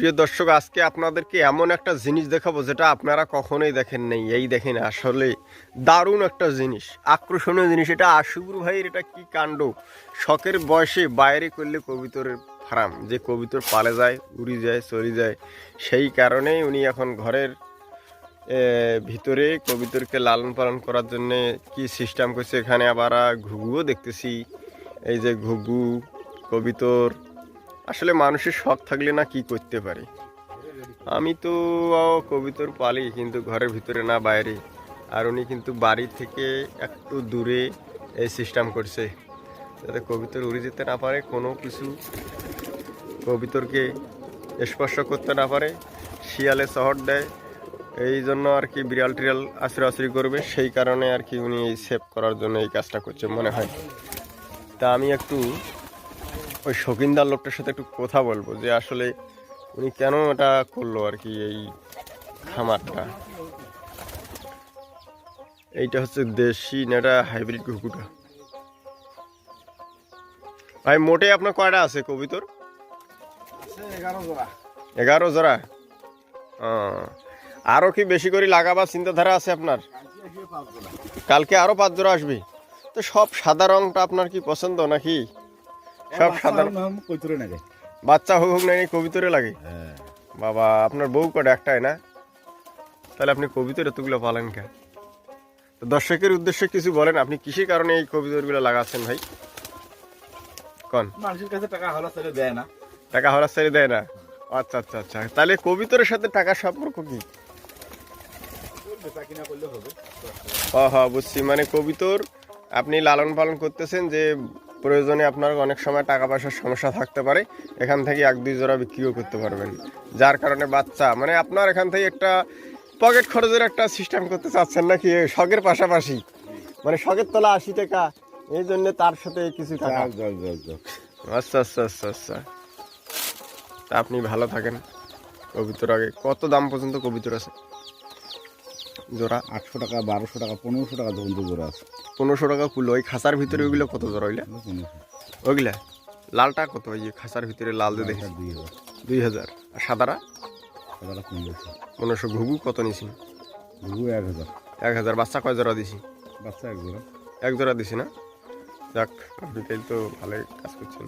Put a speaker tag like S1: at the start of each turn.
S1: প্রিয় দর্শক, আজকে আপনাদেরকে এমন একটা জিনিস দেখাবো যেটা আপনারা কখনোই দেখেন নাই। এই দেখেন, আসলে দারুণ একটা জিনিস, আকর্ষণীয় জিনিস। এটা আশুগুর ভাইয়ের এটা কি কাণ্ড? শখের বয়সে বাইরে করলে কবিতরের ফার্ম যে কবিতর পালে যায়, উড়ি যায়, চলে যায়, সেই কারণেই উনি এখন ঘরের ভিতরে কবিতরকে লালন পালন করার জন্য কি সিস্টেম করছে এখানে? আবার ঘুঘুও দেখতেছি। এই যে ঘুঘু, কবিতর আসলে মানুষের শখ থাকলে না কি করতে পারে? আমি তো কবিতর পালি, কিন্তু ঘরের ভিতরে না, বাইরে। আর উনি কিন্তু বাড়ি থেকে একটু দূরে এই সিস্টেম করছে। যাতে কবিতর উড়ে যেতে না পারে, কোনো কিছু কবিতরকে স্পর্শ করতে না পারে, শিয়ালে শহর দেয়। এই জন্য আর কি বিড়াল আশ্রয় আশ্রয় করবে, সেই কারণে আর কি উনি সেভ করার জন্য এই কাজটা করছে, মনে হয়। তা আমি একটু ওই শৌখিনদার লোকটার সাথে একটু কথা বলব যে আসলে উনি কেন এটা করল আর কি এই খামারটা? এইটা হচ্ছে দেশি না এটা হাইব্রিড ঘুঘুটা? ভাই মোটে আপনার কয়টা আছে কবিতর?
S2: এগারো জোড়া।
S1: এগারো জোড়া? ও, আরও কি বেশি করে লাগাবার চিন্তাধারা আছে আপনার? কালকে আরও পাঁচ জোড়া আসবে? তো সব সাদা রংটা আপনার কি পছন্দ নাকি? সব
S2: কইতুরে নাকি?
S1: বাচ্চা হোক হোক না কবিতরে লাগে।
S2: হ্যাঁ।
S1: বাবা আপনার বউ কটা? একটাই না? তাহলে আপনি কবিতর এতগুলো পালেন কে তো দর্শকের উদ্দেশ্যে কিছু বলেন আপনি কিসের কারণে এই কবিতরগুলো লাগাচ্ছেন ভাই? কন।
S2: মানুষের কাছে টাকা হলো ছেলে দেয় না।
S1: টাকা হরার সারি দেয় না? আচ্ছা আচ্ছা আচ্ছা। তাহলে কবিতরের সাথে টাকার সম্পর্ক কি?
S2: কিনা
S1: হ বুঝছি। মানে কবিতর আপনি লালন পালন করতেছেন যে প্রয়োজনে আপনার অনেক সময় টাকা পয়সার সমস্যা থাকতে পারে এখান থেকে এক দুই জোড়া বিক্রিও করতে পারবেন। যার কারণে বাচ্চা মানে আপনার এখান থেকে একটা পকেট খরচের একটা সিস্টেম করতে চাচ্ছেন নাকি শখের পাশাপাশি? মানে শখের তোলা আশি টাকা এই জন্য তার সাথে কিছু টাকা। আচ্ছা আচ্ছা আচ্ছা আচ্ছা। তা আপনি ভালো থাকেন। কবিতর আগে কত দাম পর্যন্ত কবিতর আছে? জোড়া
S2: আটশো টাকা বারোশো টাকা পনেরোশো টাকা পর্যন্ত জোড়া আছে।
S1: পনেরোশো টাকা কুলো ওই খাসার ভিতরে ওইগুলো কত জোড়া হইলে? ওইগুলা? লালটা কত? ওই যে খাসার ভিতরে লাল দিয়ে দেখি।
S2: দুই হাজার।
S1: দুই হাজার। আর সাদারা
S2: টাকা পনেরোশো।
S1: পনেরোশো। ঘুঘু কত নিছি?
S2: ঘুঘু এক হাজার।
S1: এক হাজার। বাচ্চা কয় জোড়া দিছি?
S2: বাচ্চা এক জোড়া।
S1: এক জোড়া দিছি না? যাক আপনি তাই তো ভালোই কাজ করছেন।